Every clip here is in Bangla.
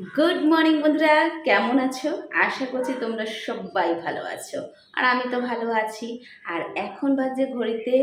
গুড মর্নিং বন্ধুরা। কেমন আছো? আশা করছি তোমরা সবাই ভালো আছো। আর আমি তো ভালো আছি। আর এখন বাজে ঘড়িতে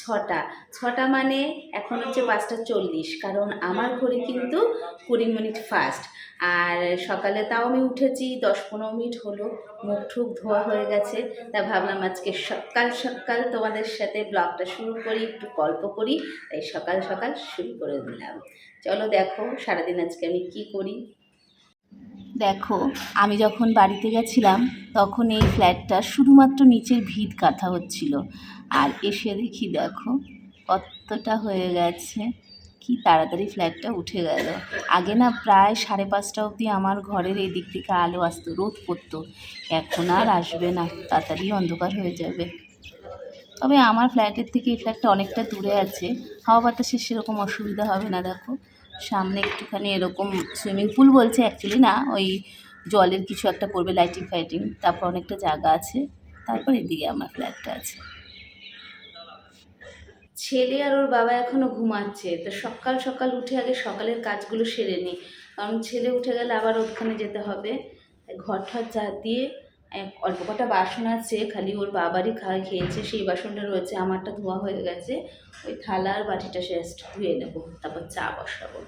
ছটা। ছটা মানে এখন হচ্ছে পাঁচটা চল্লিশ, কারণ আমার ঘড়ি কিন্তু কুড়ি মিনিট ফাস্ট আর সকালে তাও আমি উঠেছি, দশ পনেরো মিনিট হলো। মুখ ঠুক ধোয়া হয়ে গেছে। তা ভাবলাম আজকে সকাল সকাল তোমাদের সাথে ব্লগটা শুরু করি, একটু গল্প করি। তাই সকাল সকাল শুরু করে দিলাম। চলো দেখো সারাদিন আজকে আমি কি করি। দেখো, আমি যখন বাড়িতে গেছিলাম, তখন এই ফ্ল্যাটটা শুধুমাত্র নিচের ভিত কাঁথা হচ্ছিল। আর এসে দেখি, দেখো, কতটা হয়ে গেছে। কি তাড়াতাড়ি ফ্ল্যাটটা উঠে গেল। আগে না প্রায় সাড়ে পাঁচটা অবধি আমার ঘরের এই দিক থেকে আলো আসতো, রোদ পড়তো। এখন আর আসবে না, তাড়াতাড়ি অন্ধকার হয়ে যাবে। তবে আমার ফ্ল্যাটের থেকে এই ফ্ল্যাটটা অনেকটা দূরে আছে। হাওয়া বাতাসের সেরকম অসুবিধা হবে না, দেখো। সামনে একটুখানি এরকম সুইমিং পুল বলছে অ্যাকচুয়ালি না, ওই জলের কিছু একটা পড়বে লাইটিং ফাইটিং তারপর অনেকটা জায়গা আছে, তারপর এদিকে আমার ফ্ল্যাটটা আছে। ছেলে আর ওর বাবা এখনও ঘুমাচ্ছে, তো সকাল সকাল উঠে আগে সকালের কাজগুলো সেরে নিই কারণ ছেলে উঠে গেলে আবার ওখানে যেতে হবে ঘর ঠর দিয়ে অল্প কটা বাসন আছে, খালি ওর বাবারই খা, খেয়েছে, সেই বাসনটা রয়েছে, আমারটা ধোয়া হয়ে গেছে। ওই থালা আর বাটিটা শেষ ধুয়ে নেব, তারপর চা বসাবো।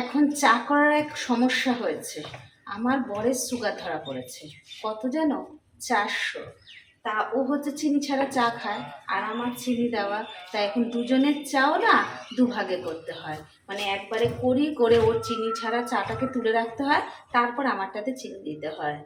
এখন চা করার এক সমস্যা হয়েছে। আমার বরের সুগার ধরা পড়েছে। কত যেন? চারশো। তা ও হচ্ছে চিনি ছাড়া চা খায় আর আমার চিনি দেওয়া, তা এখন দুজনের চাও না দুভাগে করতে হয়। মানে একবারে করি করে ওর চিনি ছাড়া চাটাকে তুলে রাখতে হয়, তারপর আমারটাতে চিনি দিতে হয়।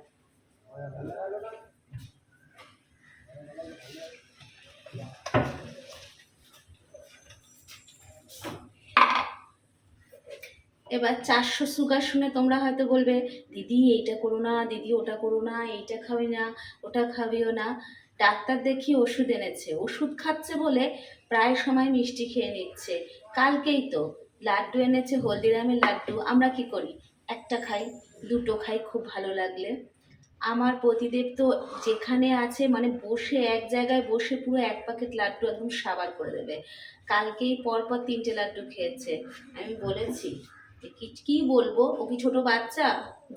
এবার চারশো সুগার শুনে তোমরা হয়তো বলবে, দিদি, এইটা করো না, দিদি, ওটা করো না, এইটা খাবি না, ওটা খাবিও না। ডাক্তার দেখি ওষুধ এনেছে। ওষুধ খাচ্ছে বলে প্রায় সময় মিষ্টি খেয়ে নিচ্ছে। কালকেই তো লাড্ডু এনেছে, হলদিরামের লাড্ডু। আমরা কি করি? একটা খাই, দুটো খাই, খুব ভালো লাগলে। আমার প্রতিদেব তো যেখানে আছে মানে বসে এক জায়গায় বসে পুরো এক প্যাকেট লাড্ডু একদম সাবার করে দেবে। কালকেই পরপর তিনটে লাড্ডু খেয়েছে। আমি বলেছি কি বলব? ও কি ছোট বাচ্চা?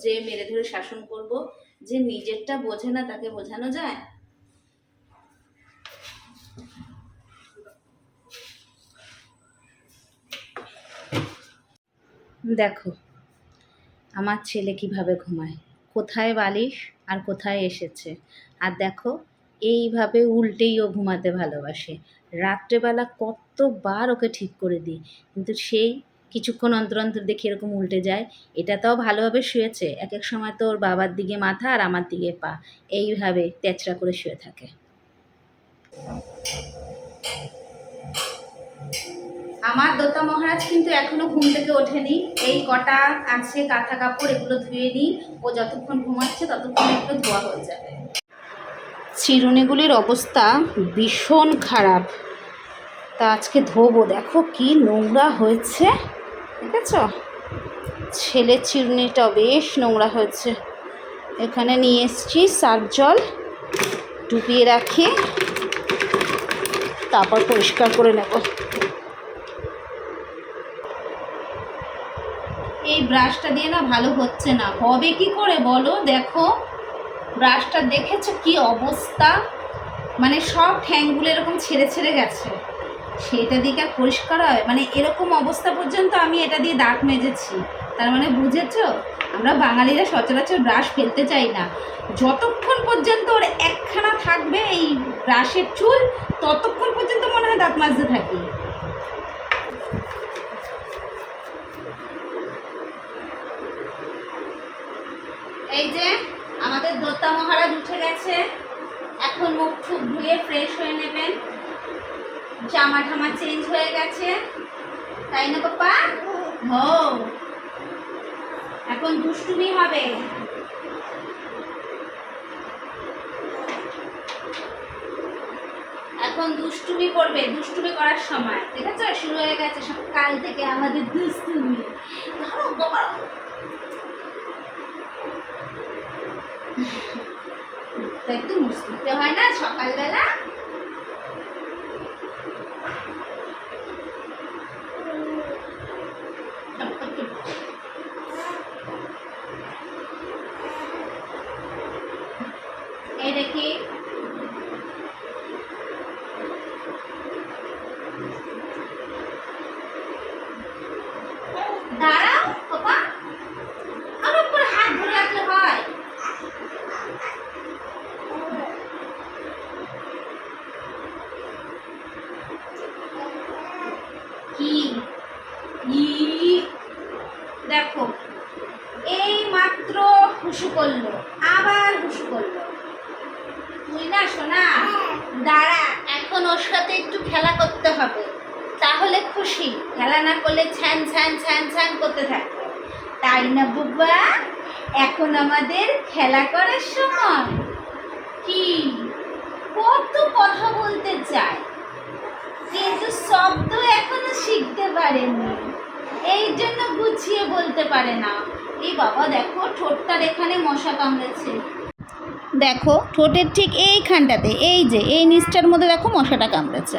যে মেরে ধরে শাসন করব, যে নিজেরটা বোঝে না তাকে বোঝানো যায়? দেখো, আমার ছেলে কীভাবে ঘুমায়? কোথায় বালিশ আর কোথায় এসেছে? আর দেখো, এইভাবে উল্টেই ও ঘুমাতে ভালোবাসে। রাত্রেবেলা কতবার ওকে ঠিক করে দিই, কিন্তু সেই কিছুক্ষণ অন্তর অন্তর দেখি এরকম উল্টে যায়। এটা তাও ভালোভাবে শুয়েছে। এক এক সময় তো ওর বাবার দিকে মাথা আর আমার দিকে পা। এইভাবে তেচড়া করে শুয়ে থাকে। আমার দোতা মহারাজ কিন্তু এখনও ঘুম থেকে ওঠেনি। এই কটা আছে কাঁথা কাপড় এগুলো ধুয়ে নিই। ও যতক্ষণ ঘুমাচ্ছে ততক্ষণ একটু ধোয়া হয়ে যাবে। চিরুনিগুলির অবস্থা ভীষণ খারাপ। তা আজকে ধোবো। দেখো কি নোংরা হয়েছে। দেখেছ? ছেলের চিরুনিটা বেশ নোংরা হয়েছে। এখানে নিয়ে এসছি সার্ফ জল, ডুবিয়ে রাখি, তারপর পরিষ্কার করে নেব। এই ব্রাশটা দিয়ে না ভালো হচ্ছে না। হবে কি করে বলো? দেখো, ব্রাশটা দেখেছ কি অবস্থা? মানে সব ঠ্যাংগুলো এরকম ছেড়ে ছেড়ে গেছে। সেটা দিকে পরিষ্কার হয়? মানে এরকম অবস্থা পর্যন্ত আমি এটা দিয়ে দাঁত মেজেছি। তার মানে বুঝেছ? আমরা বাঙালিরা সচরাচর ব্রাশ ফেলতে চাই না। যতক্ষণ পর্যন্ত ওর একখানা থাকবে এই ব্রাশের চুল, ততক্ষণ পর্যন্ত মনে হয় দাঁত মাজতে থাকি। এই যে আমাদের দোতা মহারাজ উঠে গেছে। এখন মুখ ঠুক ধুয়ে ফ্রেশ হয়ে নেবেন। জামা ঠামা চেঞ্জ হয়ে গেছে। তাই না পাপা হো। এখন দুষ্টুমি হবে। এখন দুষ্টুমি করবে, দুষ্টুমি করার সময়। ঠিক আছে? শুরু হয়ে গেছে সকাল থেকে আমাদের দুষ্টুমি। ধরো তা একটু মুসকিতে হয় না সকালবেলা এই দেখি দাঁড়াও বাবা আমার উপর হাত ধরে রাখলে হয় কি ই দেখো এই মাত্র হুসু করল আবার হুসু করল তুই না শোনা দাঁড়া এখন ওর সাথে একটু খেলা করতে হবে তাহলে খুশি খেলা না করলে ছ্যান ছ্যান ছ্যান ছ্যান করতে থাকবে তাই না বুবা এখন আমাদের খেলা করার সময়। কি? কত কথা বলতে চায়। কিন্তু শব্দ এখনও শিখতে পারেনি এই জন্য গুছিয়ে বলতে পারে না। এই বাবা, দেখো, ঠোঁটটার এখানে মশা কামড়েছে। দেখো, ঠোঁটের ঠিক এইখানটাতে, এই যে, এই নিচটার মধ্যে দেখো মশাটা কামড়েছে।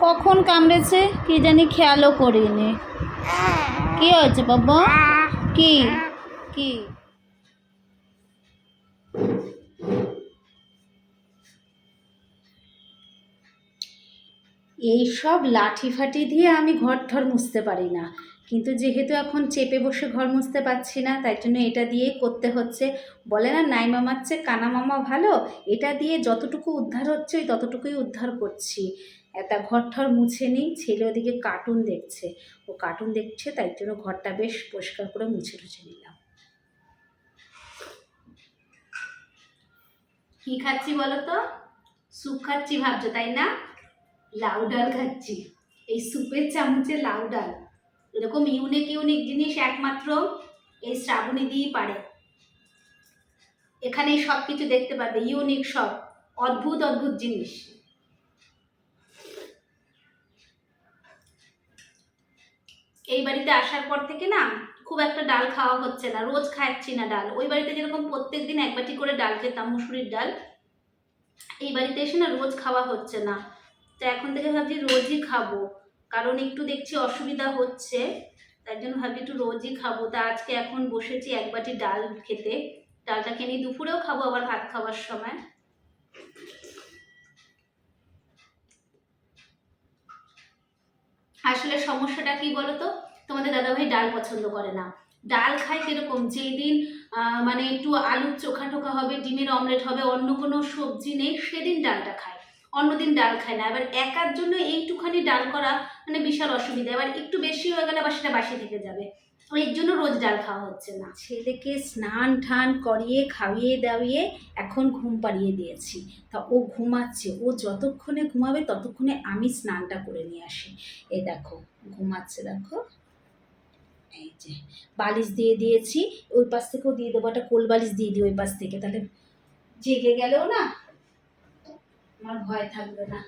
কখন কামড়েছে, কি জানি খেয়ালও করিনি। কি হয়েছে বাবা? কি? কি? এই সব লাঠি ফাটি দিয়ে আমি ঘর ঠর মুছতে পারি না। কিন্তু যেহেতু এখন চেপে বসে ঘর মুছতে পারছি না, তাই জন্য এটা দিয়েই করতে হচ্ছে। বলে না, নাই মামার চেয়ে কানা মামা ভালো। এটা দিয়ে যতটুকু উদ্ধার হচ্ছে, ওই ততটুকুই উদ্ধার করছি। একটা ঘর ঠর মুছে নিই, ছেলে ওদিকে কার্টুন দেখছে। ও কার্টুন দেখছে, তাই জন্য ঘরটা বেশ পরিষ্কার করে মুছে টুছে নিলাম। কি খাচ্ছি বলো তো স্যুপ খাচ্ছি ভাবছ, তাই না? লাউ ডাল খাচ্ছি। এই স্যুপের চামচে লাউ ডাল। এরকম ইউনিক ইউনিক জিনিস একমাত্র এই শ্রাবণী দিয়েই পারে। এখানে সব কিছু দেখতে পাবে ইউনিক সব। অদ্ভুত অদ্ভুত জিনিস। এই বাড়িতে আসার পর থেকে না খুব একটা ডাল খাওয়া হচ্ছে না, রোজ খাচ্ছি না ডাল। ওই বাড়িতে যেরকম প্রত্যেক দিন এক বাটি করে ডাল খেতাম, মুসুরির ডাল, এই বাড়িতে এসে না রোজ খাওয়া হচ্ছে না। তো এখন থেকে ভাবছি রোজই খাব, কারণ একটু দেখছি অসুবিধা হচ্ছে তার জন্য ভাবছি একটু রোজই খাব। তা আজকে এখন বসেছি এক বাটি ডাল খেতে, ডালটা খেয়ে দুপুরেও খাব, আবার ভাত খাওয়ার সময়। আসলে সমস্যাটা কি বলো তো তোমাদের দাদাভাই ডাল পছন্দ করে না। ডাল খায় কীরকম? যেই দিন মানে একটু আলুর চোখা টোখা হবে, ডিমের অমলেট হবে, অন্য কোনো সবজি নেই, সেদিন ডালটা খায়। অন্যদিন ডাল খায় না। এবার একার জন্য এইটুখানি ডাল করা মানে বিশাল অসুবিধা। এবার একটু বেশি হয়ে গেলে আবার সেটা বাসি থেকে যাবে। এর জন্য রোজ ডাল খাওয়া হচ্ছে না। ছেলেকে স্নান ঠান করিয়ে, খাইয়ে দাইয়ে এখন ঘুম পাড়িয়ে দিয়েছি। তা ও ঘুমাচ্ছে। ও যতক্ষণে ঘুমাবে ততক্ষণে আমি স্নানটা করে নিয়ে আসি। এ দেখো, ঘুমাচ্ছে দেখো। এই যে, বালিশ দিয়ে দিয়েছি। ওই পাশ থেকেও দিয়ে দেবো, একটা কোল বালিশ দিয়ে দিই ওই পাশ থেকে। তাহলে জেগে গেলেও না, আমার ভয় থাকবে না।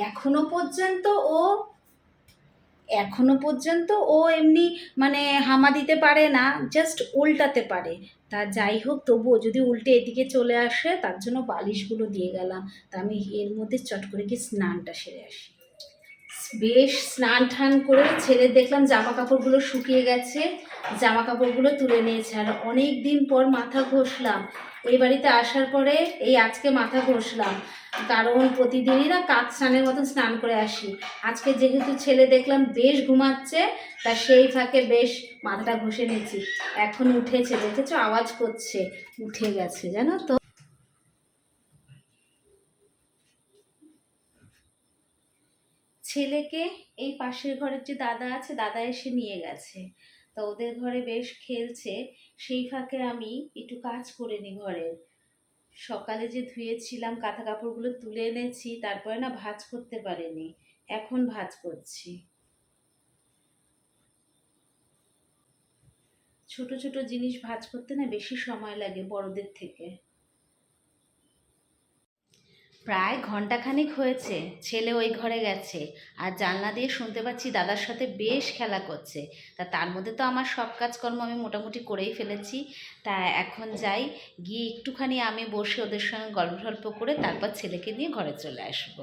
এখনও পর্যন্ত ও, এখনও পর্যন্ত ও এমনি মানে হামা দিতে পারে না জাস্ট উল্টাতে পারে। তা যাই হোক, তবুও যদি উল্টে এদিকে চলে আসে, তার জন্য বালিশগুলো দিয়ে গেলাম। তা আমি এর মধ্যে চট করে গিয়ে স্নানটা সেরে আসি। বেশ স্নান টান করে ছেলে দেখলাম জামা কাপড়গুলো শুকিয়ে গেছে। জামা কাপড়গুলো তুলে নিয়েছে। আর অনেক দিন পর মাথা ঘষলাম। এই বাড়িতে আসার পরে এই আজকে মাথা ঘষলাম। কারণ প্রতিদিনই না কাক স্নানের মতন স্নান করে আসি। আজকে যেহেতু ছেলে দেখলাম বেশ ঘুমাচ্ছে, তা সেই ফাঁকে বেশ মাথাটা ঘষে নিয়েছি। এখন উঠেছে, দেখেছ? আওয়াজ করছে। উঠে গেছে, জানো তো? ছেলেকে এই পাশের ঘরের যে দাদা আছে, দাদা এসে নিয়ে গেছে। তো ওদের ঘরে বেশ খেলছে। সেই ফাঁকে আমি একটু কাজ করে নি ঘরের। সকালে যে ধুয়েছিলাম কাঁথা কাপড়গুলো তুলে এনেছি, তারপরে না ভাজ করতে পারিনি। এখন ভাজ করছি। ছোট ছোট জিনিস ভাজ করতে না বেশি সময় লাগে বড়দের থেকে। প্রায় ঘন্টাখানিক হয়েছে, ছেলে ওই ঘরে গেছে। আর জানলা দিয়ে শুনতে পাচ্ছি দাদার সাথে বেশ খেলা করছে। তা তার মধ্যে তো আমার সব কাজকর্ম আমি মোটামুটি করেই ফেলেছি। তা এখন যাই, গিয়ে একটুখানি আমি বসে ওদের সঙ্গে গল্প টল্প করে তারপর ছেলেকে নিয়ে ঘরে চলে আসব।